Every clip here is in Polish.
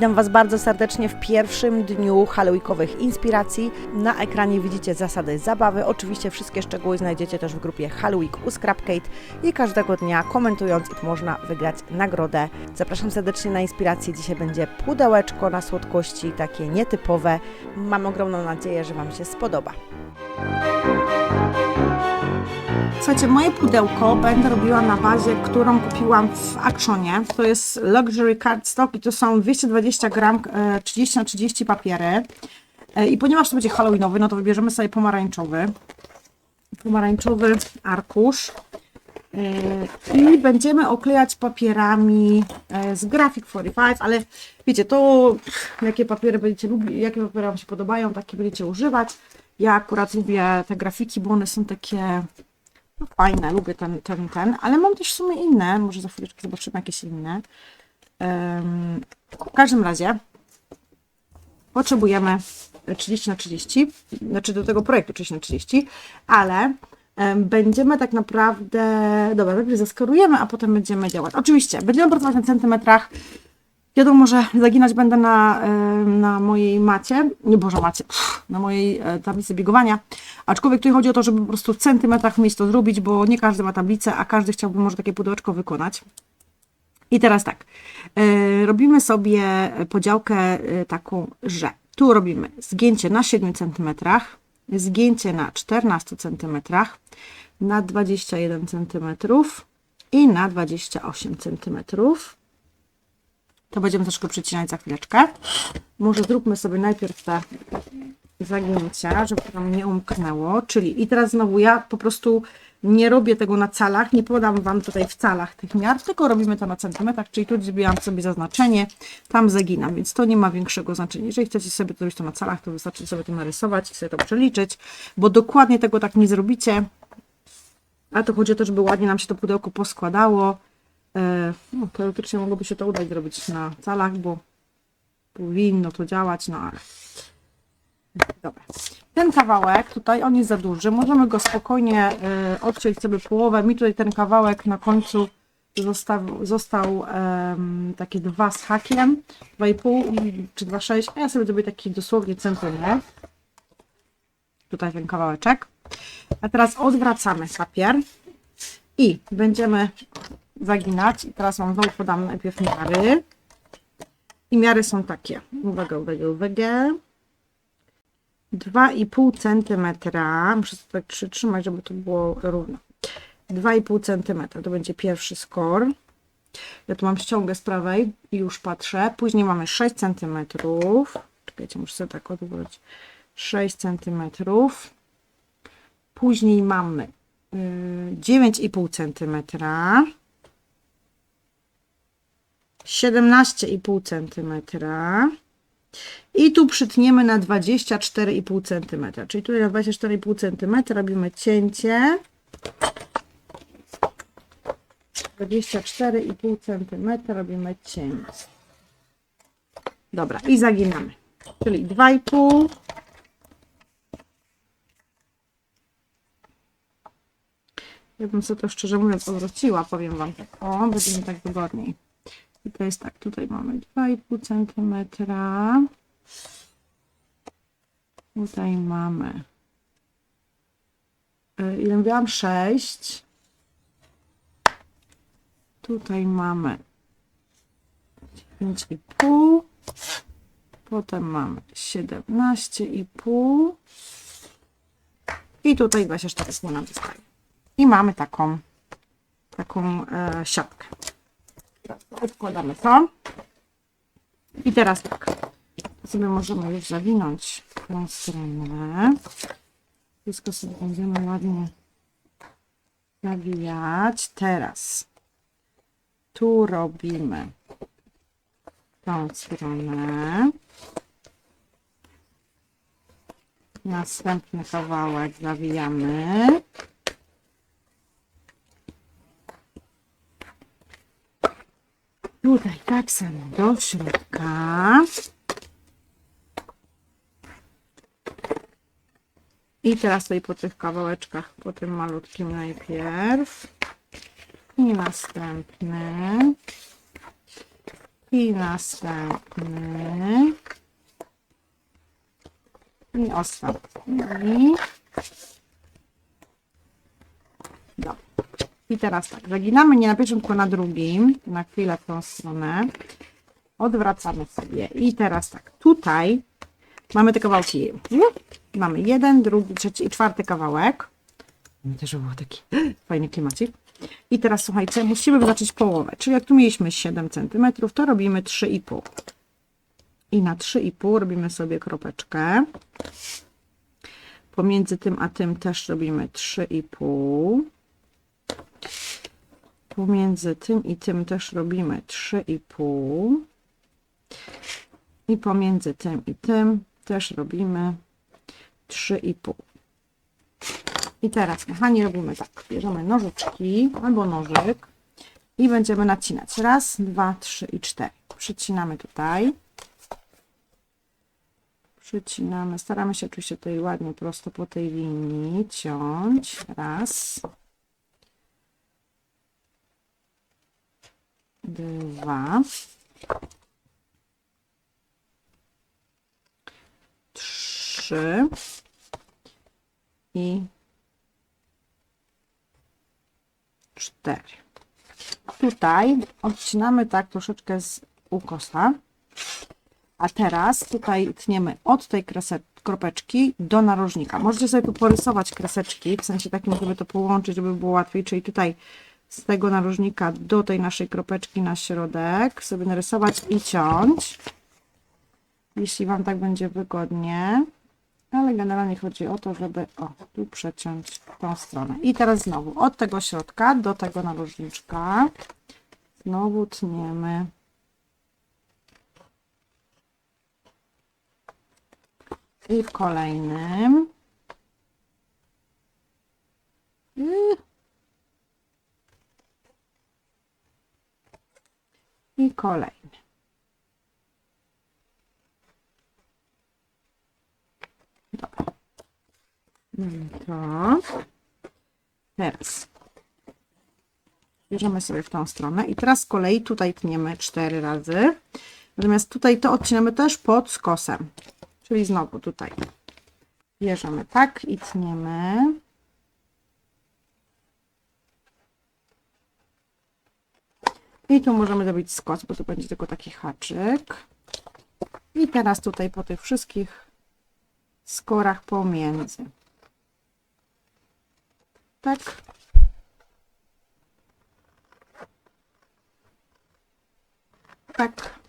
Witam Was bardzo serdecznie w pierwszym dniu Halloweenkowych inspiracji. Na ekranie widzicie zasady zabawy. Oczywiście wszystkie szczegóły znajdziecie też w grupie Halloween u Scrapcade i każdego dnia komentując można wygrać nagrodę. Zapraszam serdecznie na inspirację. Dzisiaj będzie pudełeczko na słodkości, takie nietypowe. Mam ogromną nadzieję, że Wam się spodoba. Słuchajcie, moje pudełko będę robiła na bazie, którą kupiłam w Actionie. To jest Luxury Cardstock i to są 220 gram, e, 30 na 30 papiery. E, I ponieważ to będzie halloweenowy, no to wybierzemy sobie pomarańczowy. Pomarańczowy arkusz. E, I będziemy oklejać papierami e, z Graphic 45, ale wiecie, to jakie papiery będziecie lubić, jakie papiery Wam się podobają, takie będziecie używać. Ja akurat lubię te grafiki, bo one są takie no, fajne, lubię ten, ten, ten, ale mam też w sumie inne, może za chwileczkę zobaczymy jakieś inne. Em, w każdym razie potrzebujemy 30 na 30, znaczy do tego projektu 30 na 30, ale em, będziemy tak naprawdę, dobra, najpierw zaskorujemy, a potem będziemy działać. Oczywiście, będziemy pracować na centymetrach, Wiadomo, że zaginać będę na, na mojej macie, nie Boże macie, na mojej e, tablicy biegowania, aczkolwiek tutaj chodzi o to, żeby po prostu w centymetrach umieć to zrobić, bo nie każdy ma tablicę, a każdy chciałby może takie pudełeczko wykonać. I teraz tak, e, robimy sobie podziałkę e, taką, że tu robimy zgięcie na 7 cm, zgięcie na 14 cm, na 21 cm i na 28 cm. To będziemy troszkę przycinać za chwileczkę. Może zróbmy sobie najpierw te zagięcia, żeby nam nie umknęło. Czyli i teraz znowu ja po prostu nie robię tego na calach, nie podam Wam tutaj w calach tych miar, tylko robimy to na centymetrach, czyli tu zrobiłam sobie zaznaczenie, tam zaginam, więc to nie ma większego znaczenia. Jeżeli chcecie sobie zrobić to na calach, to wystarczy sobie to narysować i sobie to przeliczyć, bo dokładnie tego tak nie zrobicie, a to chodzi o to, żeby ładnie nam się to pudełko poskładało. E, No, teoretycznie mogłoby się to udać zrobić na calach, bo powinno to działać, no ale. Dobra. Ten kawałek tutaj, on jest za duży. Możemy go spokojnie e, odciąć sobie połowę. Mi tutaj ten kawałek na końcu został, został takie dwa z hakiem, 2,5 czy 2,6, a ja sobie zrobię taki dosłownie centymetr. Tutaj ten kawałeczek. A teraz odwracamy papier i będziemy zaginać. I teraz Wam znowu podam najpierw miary. I miary są takie. Uwaga, uwaga, uwaga. 2,5 cm. Muszę sobie tak przytrzymać, żeby to było równo. 2,5 cm to będzie pierwszy skor. Ja tu mam ściągę z prawej i już patrzę. Później mamy 6 cm. Czekajcie, muszę sobie tak odwrócić. 6 cm. Później mamy y, 9,5 cm. 17,5 cm. I tu przytniemy na 24,5 cm. Czyli tutaj na 24,5 cm robimy cięcie. 24,5 cm robimy cięcie. Dobra, i zaginamy. Czyli 2,5. Ja bym sobie to szczerze mówiąc odwróciła, powiem Wam tak. O, będzie mi tak wygodniej. I to jest tak, tutaj mamy 2,5 cm. Tutaj mamy. e, Ile mówiłam? 6. Tutaj mamy 5,5. Potem mamy 17,5. I tutaj 24,5 nam zostaje. I mamy taką, taką e, siatkę. Odkładamy to. I teraz tak. Sobie możemy już zawinąć tą stronę. Wszystko sobie będziemy ładnie zawijać. Teraz tu robimy tą stronę. Następny kawałek zawijamy. Tutaj tak samo do środka. I teraz tutaj po tych kawałeczkach, po tym malutkim najpierw. I następny. I następny. I ostatni. Dobra. I teraz tak, zaginamy nie na pierwszym, tylko na drugim. Na chwilę w tą stronę. Odwracamy sobie. I teraz tak, tutaj mamy te kawałki. Mamy jeden, drugi, trzeci i czwarty kawałek. No Też żeby był taki fajny klimacik. I teraz słuchajcie, musimy wyznaczyć połowę. Czyli jak tu mieliśmy 7 cm, to robimy 3,5. I na 3,5 robimy sobie kropeczkę. Pomiędzy tym a tym też robimy 3,5. Pomiędzy tym i tym też robimy 3,5. I pomiędzy tym i tym też robimy 3,5. I teraz, kochani, robimy tak. Bierzemy nożyczki albo nożyk i będziemy nacinać. Raz, dwa, trzy i cztery. Przycinamy tutaj. Przycinamy. Staramy się oczywiście tutaj ładnie, prosto po tej linii ciąć. Raz. Dwa. Trzy. I cztery. Tutaj odcinamy tak troszeczkę z ukosa. A teraz tutaj tniemy od tej kropeczki do narożnika. Możecie sobie tu porysować kreseczki, w sensie takim, żeby to połączyć, żeby było łatwiej, czyli tutaj z tego narożnika do tej naszej kropeczki na środek sobie narysować i ciąć. Jeśli Wam tak będzie wygodnie. Ale generalnie chodzi o to, żeby o, tu przeciąć tą stronę. I teraz znowu od tego środka do tego narożniczka. Znowu tniemy. I w kolejnym. I- I kolejny. Dobra. Mamy to. Teraz bierzemy sobie w tą stronę i teraz z kolei tutaj tniemy cztery razy. Natomiast tutaj to odcinamy też pod skosem. Czyli znowu tutaj bierzemy tak i tniemy. I tu możemy zrobić skos, bo tu będzie tylko taki haczyk. I teraz tutaj po tych wszystkich skorach pomiędzy. Tak. Tak.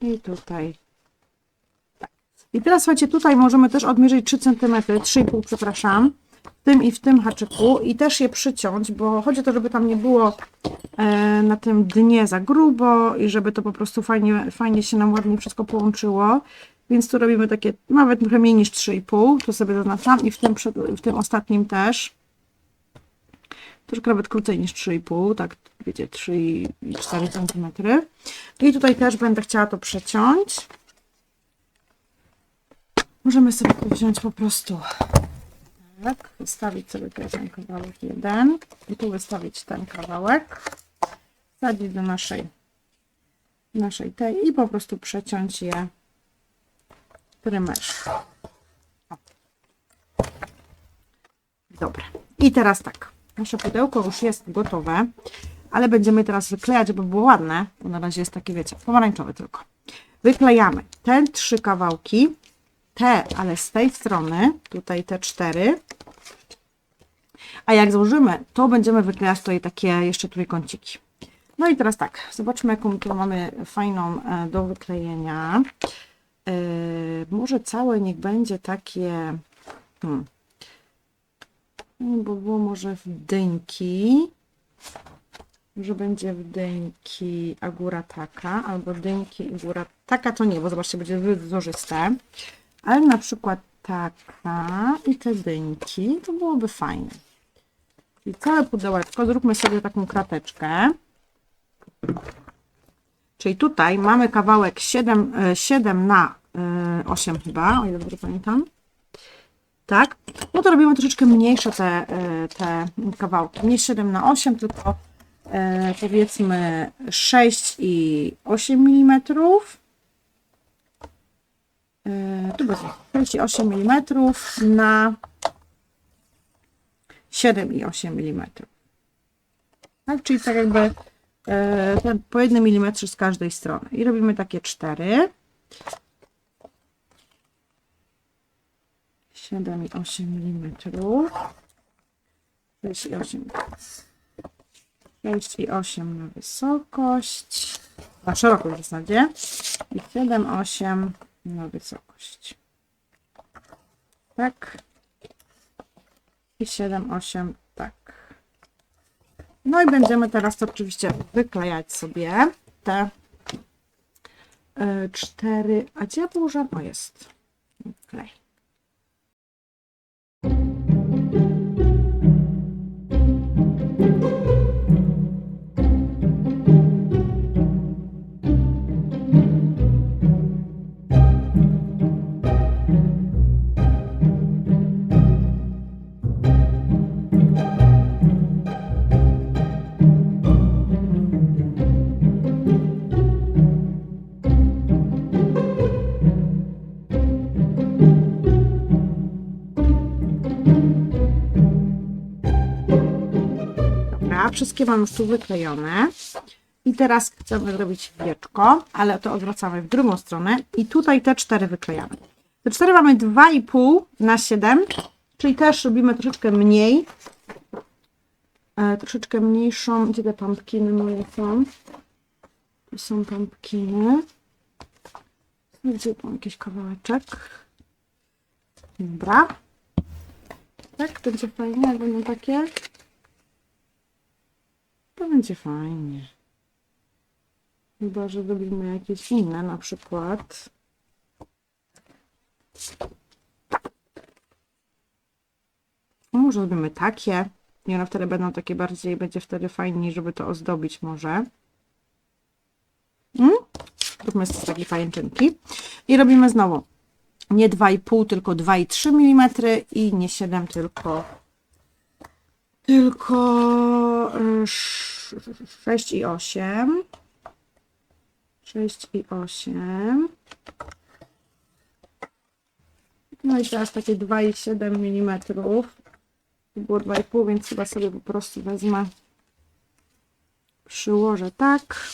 I tutaj. Tak. I teraz słuchajcie, tutaj możemy też odmierzyć 3 cm, 3,5 przepraszam, w tym i w tym haczyku i też je przyciąć, bo chodzi o to, żeby tam nie było e, na tym dnie za grubo i żeby to po prostu fajnie, fajnie się nam ładnie wszystko połączyło. Więc tu robimy takie nawet trochę mniej niż 3,5, to sobie zaznaczam i w tym, przed, w tym ostatnim też. Troszkę nawet krócej niż 3,5, tak wiecie, 3,4 cm. I tutaj też będę chciała to przeciąć. Możemy sobie to wziąć po prostu tak, wystawić sobie tutaj ten kawałek jeden i tu wystawić ten kawałek, wsadzić do naszej, naszej tej i po prostu przeciąć je prymerz. Dobra. I teraz tak. Nasze pudełko już jest gotowe, ale będziemy teraz wyklejać, żeby było ładne, bo na razie jest takie, wiecie, pomarańczowe tylko. Wyklejamy te trzy kawałki, te, ale z tej strony, tutaj te cztery. A jak złożymy, to będziemy wyklejać tutaj takie jeszcze trójkąciki. No i teraz tak, zobaczmy jaką tu mamy fajną e, do wyklejenia. E, może całe niech będzie takie, hmm, bo było może w dynki, że będzie w dynki a góra taka, albo dynki i góra taka to nie, bo zobaczcie, będzie wzorzyste, ale na przykład taka i te dynki, to byłoby fajne. Czyli całe pudełeczko, zróbmy sobie taką krateczkę. Czyli tutaj mamy kawałek 7, e, 7 na e, 8 chyba, o ile dobrze pamiętam. tak? No to robimy troszeczkę mniejsze te, e, te kawałki. Nie 7 na 8, tylko e, powiedzmy 6 i 8 mm. E, będzie 6 i 8 mm na 7 i 8 mm. Tak, czyli tak jakby e, po jednym milimetrze z każdej strony. I robimy takie 4. 7 i 8 mm. 6 i 8 6 i 8 na wysokość. Na szerokość w zasadzie. I 7, 8 na wysokość. Tak. I 7, 8, tak. No i będziemy teraz to oczywiście wyklejać sobie te y, cztery. A gdzie ja położyłam? O jest. Klej. Wszystkie mam już tu wyklejone. I teraz chcemy zrobić wieczko, ale to odwracamy w drugą stronę. I tutaj te cztery wyklejamy. Te cztery mamy 2,5 na 7, czyli też robimy troszeczkę mniej. E, troszeczkę mniejszą. Gdzie te pumpkiny moje są? Tu są pumpkiny. Gdzie tu jakiś kawałeczek? Dobra. Tak, będzie fajnie, jak będą takie. Będzie fajnie. Chyba, że robimy jakieś inne, na przykład. No, Może robimy takie. I one wtedy będą takie bardziej, będzie wtedy fajniej, żeby to ozdobić może. Mm? Róbmy z takiej pajęczynki. I robimy znowu nie 2,5, tylko 2,3 mm i nie 7, tylko tylko y, sz- 6 i 8. 6 i 8. No i teraz takie 2,7 mm. Było 2,5, więc chyba sobie po prostu wezmę. Przyłożę tak.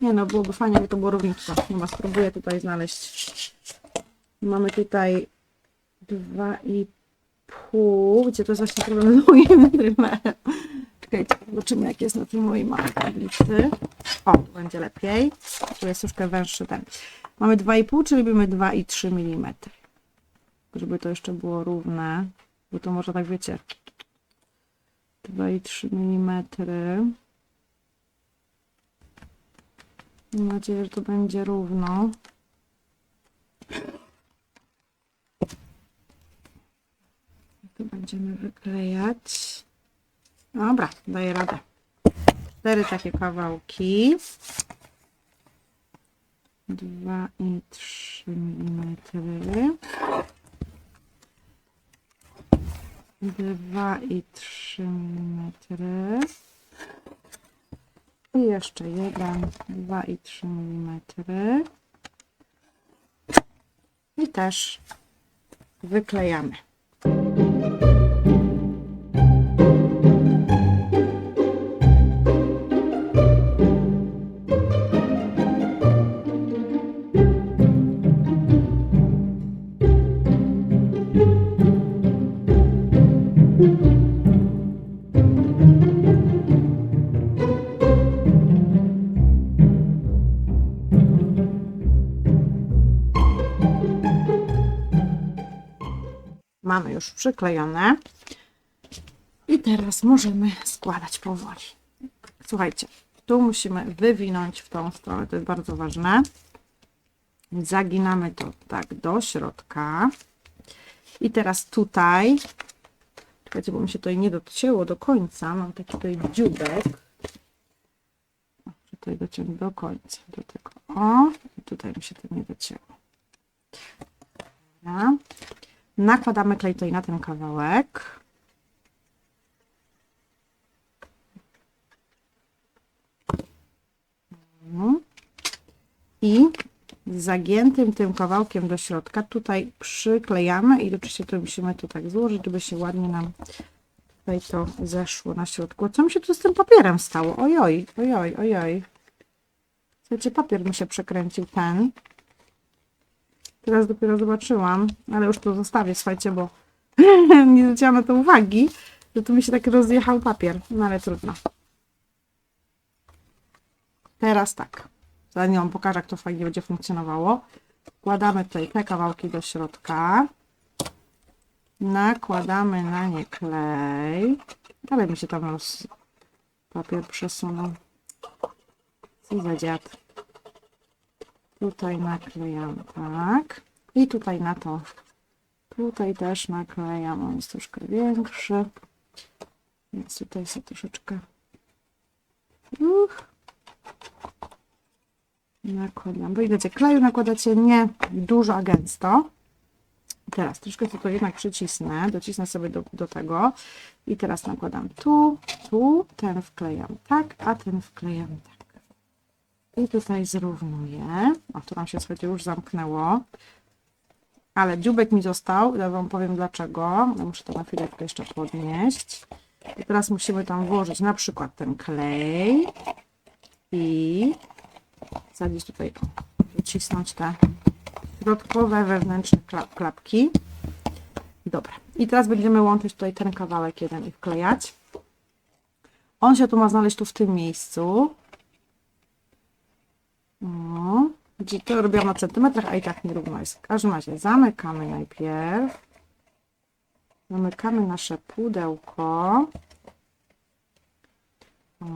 Nie no, byłoby fajnie, jakby to było równiutko. Chyba spróbuję tutaj znaleźć. Mamy tutaj dwa i pół, gdzie to jest właśnie problem z moim rymerem. Czekajcie, zobaczymy jak jest na tej mojej małej tablicy. O, będzie lepiej. Tu jest troszkę węższy ten. Mamy 2,5, czyli robimy 2,3 mm. Żeby to jeszcze było równe, bo to może tak wiecie. 2,3 mm. Mam nadzieję, że to będzie równo. Będziemy wyklejać. Dobra, daję radę. Cztery takie kawałki. Dwa i trzy milimetry. Dwa i trzy milimetry. I jeszcze jeden, dwa i trzy milimetry. I też wyklejamy. Thank you. Mamy już przyklejone. I teraz możemy składać powoli. Słuchajcie, tu musimy wywinąć w tą stronę, to jest bardzo ważne. Zaginamy to tak do środka. I teraz tutaj, czekajcie, bo mi się tutaj nie docięło do końca, mam taki tutaj dziubek. Tutaj dociągnę do końca, do tego, o, tutaj mi się to nie docięło. Nakładamy klej tutaj na ten kawałek. Mhm. I zagiętym tym kawałkiem do środka tutaj przyklejamy i oczywiście to musimy to tak złożyć, żeby się ładnie nam tutaj to zeszło na środku. Co mi się tu z tym papierem stało? Ojoj, ojoj, ojoj. Słuchajcie, papier mi się przekręcił ten. Teraz dopiero zobaczyłam, ale już to zostawię, słuchajcie, bo nie zwróciłam na to uwagi, że tu mi się tak rozjechał papier. No ale trudno. Teraz tak. Zanim wam pokażę, jak to fajnie będzie funkcjonowało. Wkładamy tutaj te kawałki do środka. Nakładamy na nie klej. Ale mi się tam roz... papier przesunął. Co za dziad. Tutaj naklejam tak. I tutaj na to. Tutaj też naklejam. On jest troszkę większy. Więc tutaj sobie troszeczkę. Uch. Nakładam. Bo kleju nakładacie nie dużo, a gęsto. Teraz troszkę to jednak przycisnę, docisnę sobie do, do tego i teraz nakładam tu, tu, ten wklejam tak, a ten wklejam tak. I tutaj zrównuję. O, tu nam się słuchajcie już zamknęło. Ale dziubek mi został, ja Wam powiem dlaczego. Ja muszę to na chwileczkę jeszcze podnieść. I teraz musimy tam włożyć na przykład ten klej i wsadzić tutaj, wycisnąć te środkowe, wewnętrzne kla- klapki. Dobra. I teraz będziemy łączyć tutaj ten kawałek jeden i wklejać. On się tu ma znaleźć tu w tym miejscu. To robiłam na centymetrach, a i tak nierówno jest. W każdym razie zamykamy najpierw. Zamykamy nasze pudełko. O.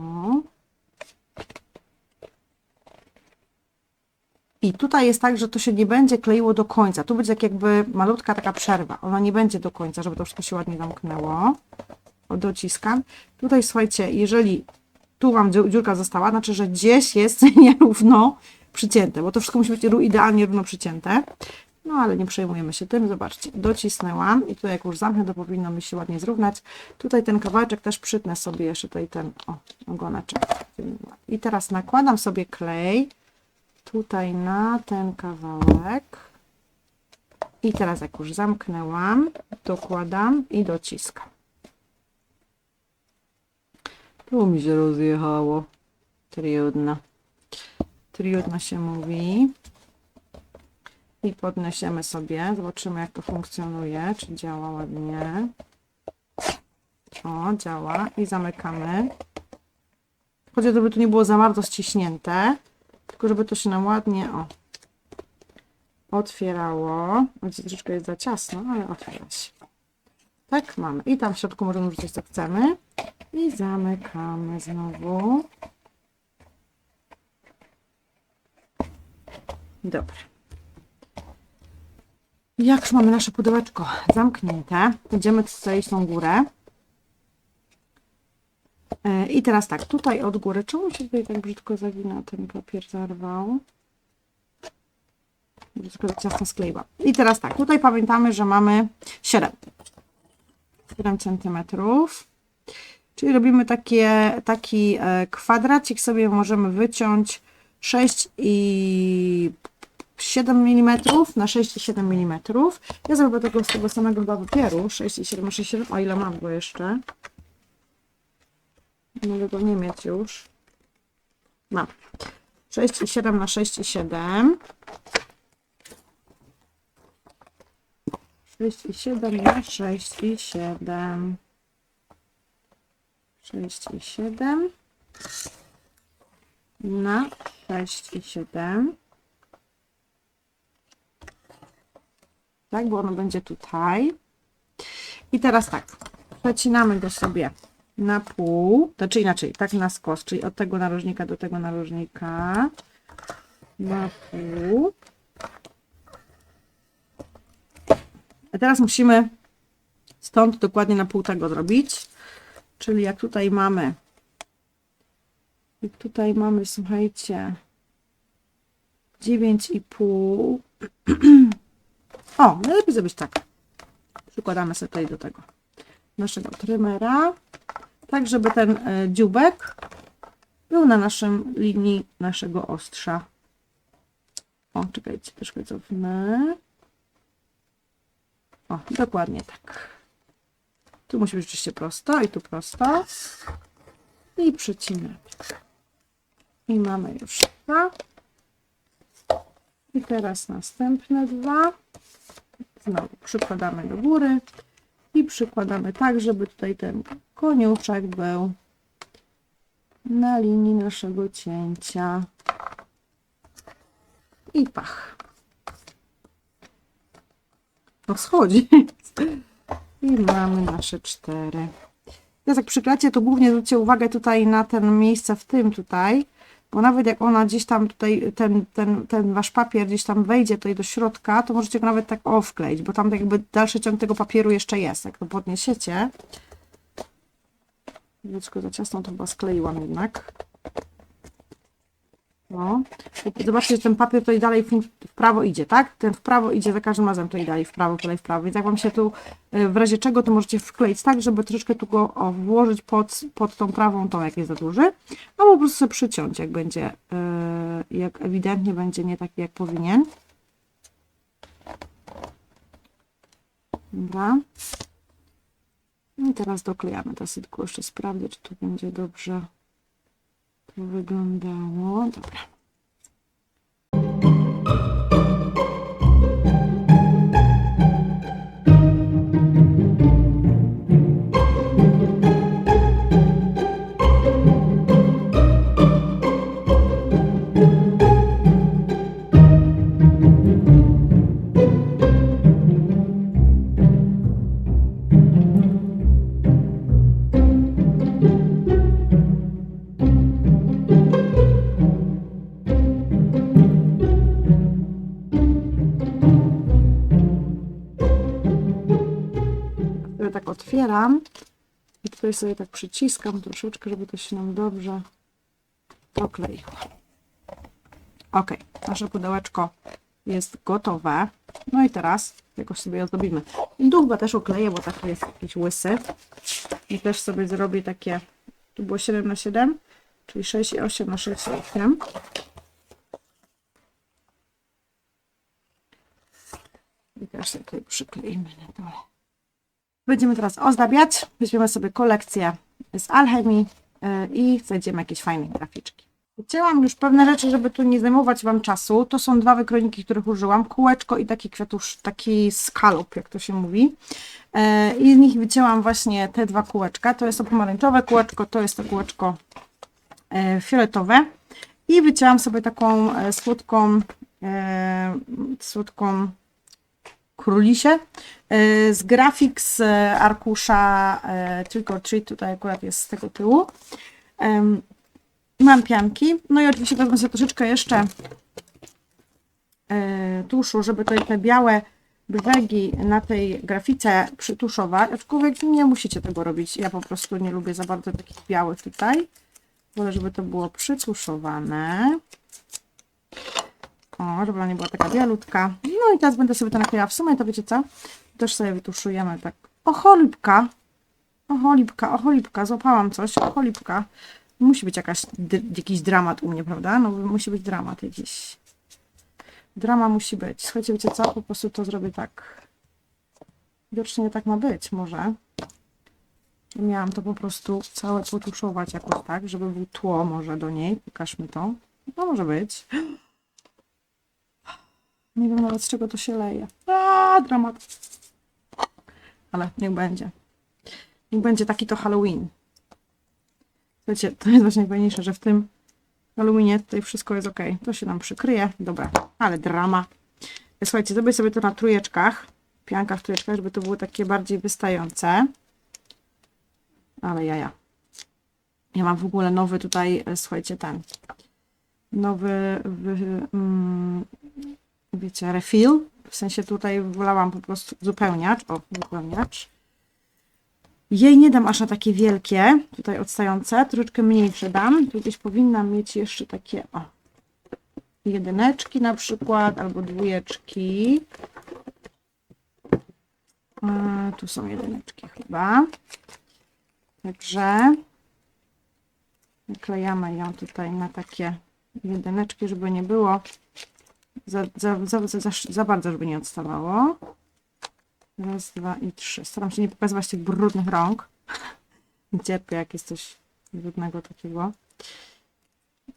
I tutaj jest tak, że to się nie będzie kleiło do końca. Tu będzie tak jakby malutka taka przerwa. Ona nie będzie do końca, żeby to wszystko się ładnie zamknęło. O, dociskam. Tutaj słuchajcie, jeżeli tu mam dziu- dziurka została, znaczy, że gdzieś jest nierówno przycięte, bo to wszystko musi być idealnie równo przycięte. No ale nie przejmujemy się tym. Zobaczcie, docisnęłam i tutaj jak już zamknę, to powinno mi się ładnie zrównać. Tutaj ten kawałeczek też przytnę sobie jeszcze tutaj ten, o, ogoneczek. I teraz nakładam sobie klej tutaj na ten kawałek. I teraz jak już zamknęłam, dokładam i dociskam. Tu mi się rozjechało. Trudno. Trudno się mówi. I podniesiemy sobie. Zobaczymy jak to funkcjonuje. Czy działa ładnie. O, działa. I zamykamy. Chodzi o to, żeby tu nie było za bardzo ściśnięte. Tylko żeby to się nam ładnie o, otwierało. Choć troszeczkę jest za ciasno, ale otwiera się. Tak, mamy. I tam w środku możemy wrzucić co chcemy. I zamykamy znowu. Dobra. Jak już mamy nasze pudełeczko zamknięte, będziemy tutaj tą górę. E, I teraz tak, tutaj od góry, czemu się tutaj tak brzydko zawina, ten papier zarwał? Tylko tak ciasno skleiła. I teraz tak, tutaj pamiętamy, że mamy 7. 7 centymetrów. Czyli robimy takie, taki e, kwadracik, sobie możemy wyciąć 6 i 7 mm na 6 i 7 mm. Ja zrobię tego z tego samego chyba papieru, 6 i 7 na 6 i 7, o ile mam go jeszcze. Mogę go nie mieć już. Mam. 6 i 7 na 6 i 7. 6 i 7 na 6 i 7. 6 i 7 na 6 i 7. Tak, bo ono będzie tutaj. I teraz tak, przecinamy go sobie na pół, znaczy inaczej, tak na skos, czyli od tego narożnika do tego narożnika na pół. A teraz musimy stąd dokładnie na pół tego zrobić, czyli jak tutaj mamy, jak tutaj mamy, słuchajcie, 9,5, O, najlepiej zrobić tak. Przykładamy sobie tutaj do tego naszego trymera, tak żeby ten e, dzióbek był na naszym linii naszego ostrza. O, czekajcie, troszkę cofnę. O, dokładnie tak. Tu musi być oczywiście prosto i tu prosto. I przycinamy. I mamy już dwa. I teraz następne dwa. Znowu przykładamy do góry i przykładamy tak, żeby tutaj ten koniuszek był na linii naszego cięcia. I pach. To schodzi. I mamy nasze cztery. Teraz jak przyklacie, to głównie zwróćcie uwagę tutaj na ten miejsce w tym tutaj, bo nawet jak ona gdzieś tam tutaj, ten, ten, ten wasz papier gdzieś tam wejdzie tutaj do środka, to możecie go nawet tak o wkleić, bo tam jakby dalszy ciąg tego papieru jeszcze jest. Jak to podniesiecie, troszeczkę za ciasno to chyba skleiłam jednak. No. Zobaczcie, że ten papier tutaj dalej w prawo idzie, tak? Ten w prawo idzie za każdym razem tutaj dalej w prawo, tutaj w prawo. Więc jak Wam się tu y, w razie czego, to możecie wkleić tak, żeby troszeczkę tu go o, włożyć pod, pod tą prawą tą, jak jest za duży, albo po prostu sobie przyciąć, jak będzie, y, jak ewidentnie będzie nie taki, jak powinien. Dobra. I teraz doklejamy. Teraz tylko jeszcze sprawdzę, czy tu będzie dobrze to wyglądało. Dobra. Otwieram i tutaj sobie tak przyciskam troszeczkę, żeby to się nam dobrze dokleiło. Ok, nasze pudełeczko jest gotowe. No i teraz jakoś sobie je ozdobimy. Chyba też okleję, bo taki jest jakiś łysy. I też sobie zrobię takie, tu było 7 na 7 czyli 6 i 8 na 6 i 8. I też sobie tutaj przykleimy na dole. Będziemy teraz ozdabiać. Weźmiemy sobie kolekcję z Alchemii yy, i znajdziemy jakieś fajne graficzki. Chciałam już pewne rzeczy, żeby tu nie zajmować Wam czasu. To są dwa wykrojniki, których użyłam. Kółeczko i taki kwiatusz, taki skalup, jak to się mówi. Yy, I z nich wycięłam właśnie te dwa kółeczka. To jest to pomarańczowe kółeczko, to jest to kółeczko yy, fioletowe. I wycięłam sobie taką e, słodką, e, słodką królisię e, z grafik z e, arkusza e, Trick or Treat, tutaj akurat jest z tego tyłu. Mam pianki, no i oczywiście wezmę sobie troszeczkę jeszcze e, tuszu, żeby tutaj te białe brzegi na tej grafice przytuszować, aczkolwiek nie musicie tego robić, ja po prostu nie lubię za bardzo takich białych tutaj. Wolę, żeby to było przytuszowane. O, żeby ona nie była taka bialutka. No i teraz będę sobie to naklejała. W sumie to wiecie co? Też sobie wytuszujemy tak. O, cholipka. O, cholipka, o, cholipka. Złapałam coś. O, cholipka. Musi być jakaś, jakiś dramat u mnie, prawda? No, musi być dramat jakiś. Drama musi być. Słuchajcie, wiecie co? Po prostu to zrobię tak. Widocznie tak ma być, może. Miałam to po prostu całe potuszować jakoś tak, żeby był tło może do niej. Pokażmy to. No może być. Nie wiem nawet z czego to się leje. A, dramat. Ale niech będzie. Niech będzie taki to Halloween. Słuchajcie, to jest właśnie najfajniejsze, że w tym Halloweenie tutaj wszystko jest ok. To się nam przykryje. Dobra, ale drama. Słuchajcie, zrobię sobie to na trójeczkach. Pianka w trójeczkach, żeby to było takie bardziej wystające. Ale jaja. Ja mam w ogóle nowy tutaj, e, słuchajcie, ten. Nowy, wy, wiecie, refill. W sensie tutaj wolałam po prostu uzupełniacz. O, uzupełniacz. Jej nie dam aż na takie wielkie, tutaj odstające, troszeczkę mniejsze dam. Tu gdzieś powinnam mieć jeszcze takie, o, jedyneczki na przykład, albo dwójeczki. A tu są jedyneczki chyba. Także naklejamy ją tutaj na takie jedyneczki, żeby nie było za, za, za, za, za, bardzo, żeby nie odstawało. Raz, dwa i trzy. Staram się nie pokazywać tych brudnych rąk. Cierpię, jak jest coś brudnego takiego.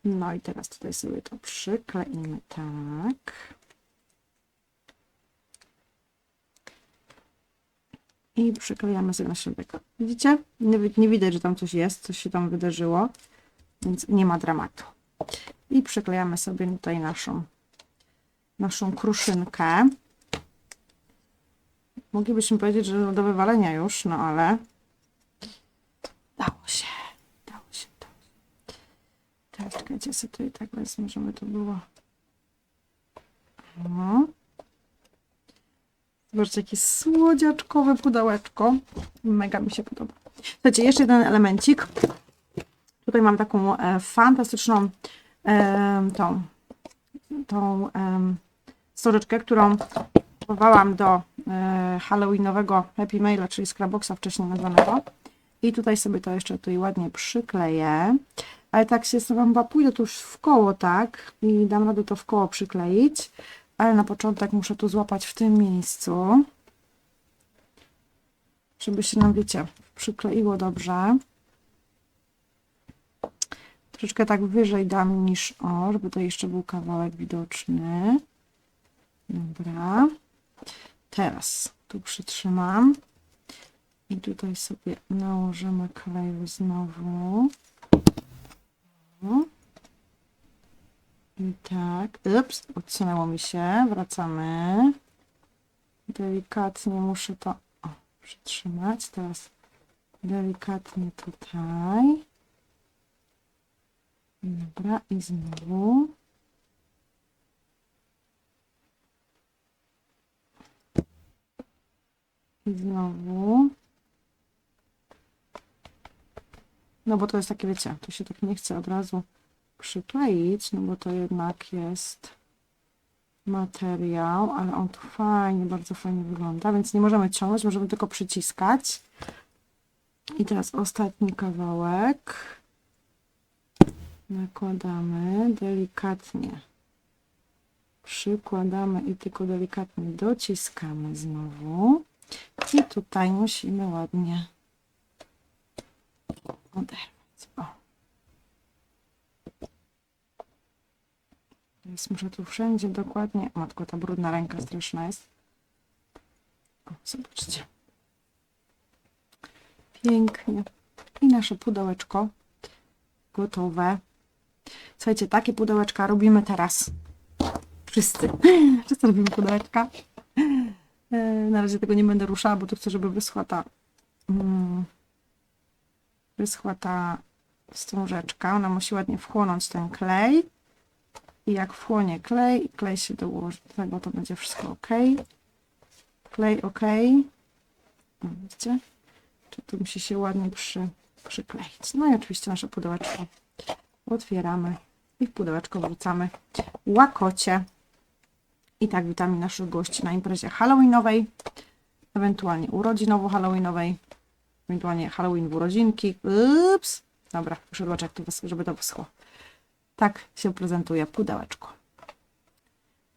No i teraz tutaj sobie to przykleimy tak. I przyklejamy sobie na środek. Widzicie? Nie, nie widać, że tam coś jest, coś się tam wydarzyło, więc nie ma dramatu. I przyklejamy sobie tutaj naszą, naszą kruszynkę. Moglibyśmy powiedzieć, że do wywalenia już, no ale dało się, dało się, dało się. Tak, czekajcie, sobie tutaj tak wezmę, żeby to było. No. Zobaczcie, jakie słodziaczkowe pudełeczko. Mega mi się podoba. Słuchajcie, jeszcze jeden elemencik. Tutaj mam taką e, fantastyczną e, tą, tą e, stożeczkę, którą kupowałam do e, halloweenowego Happy Maila, czyli Scrapboxa wcześniej nazwanego. I tutaj sobie to jeszcze tutaj ładnie przykleję. Ale tak się sobie chyba pójdę tu już w koło, tak? I dam radę to w koło przykleić. Ale na początek muszę tu złapać w tym miejscu. Żeby się nam, wiecie, przykleiło dobrze. Troszeczkę tak wyżej dam niż o, żeby to jeszcze był kawałek widoczny. Dobra. Teraz tu przytrzymam. I tutaj sobie nałożymy klej znowu. I tak. Ups, odsunęło mi się. Wracamy. Delikatnie muszę to o, przytrzymać. Teraz delikatnie tutaj. Dobra, i znowu. Znowu. No bo to jest takie, wiecie, to się tak nie chce od razu przykleić, no bo to jednak jest materiał, ale on tu fajnie, bardzo fajnie wygląda, więc nie możemy ciągnąć, możemy tylko przyciskać. I teraz ostatni kawałek. Nakładamy delikatnie. Przykładamy i tylko delikatnie dociskamy znowu. I tutaj musimy ładnie oderwać. O. Teraz muszę tu wszędzie dokładnie. Matko, ta brudna ręka straszna jest. O, zobaczcie. Pięknie. I nasze pudełeczko gotowe. Słuchajcie, takie pudełeczka robimy teraz. Wszyscy. Wszyscy robimy pudełeczka. E, Na razie tego nie będę ruszała, bo tu chcę, żeby wyschła ta mm, wyschła ta wstążeczka. Ona musi ładnie wchłonąć ten klej. I jak wchłonie klej i klej się dołoży do tego, to będzie wszystko ok. Klej ok. Widzicie? Czy tu musi się ładnie przy, przykleić. No i oczywiście nasze pudełeczko otwieramy i w pudełeczko wrzucamy łakocie. I tak witamy naszych gości na imprezie halloweenowej, ewentualnie urodzinowo-halloweenowej, ewentualnie Halloween w urodzinki. Ups. Dobra, muszę zobaczyć, żeby to wyschło. Tak się prezentuje pudełeczko.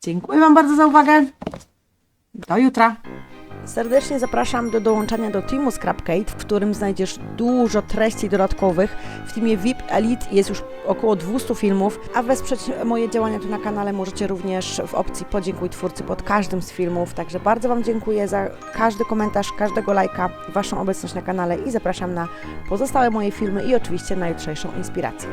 Dziękuję Wam bardzo za uwagę. Do jutra. Serdecznie zapraszam do dołączania do teamu Scrapcade, w którym znajdziesz dużo treści dodatkowych. W teamie VIP Elite jest już około 200 filmów, a wesprzeć moje działania tu na kanale możecie również w opcji podziękuj twórcy pod każdym z filmów. Także bardzo Wam dziękuję za każdy komentarz, każdego lajka, Waszą obecność na kanale i zapraszam na pozostałe moje filmy i oczywiście na jutrzejszą inspirację.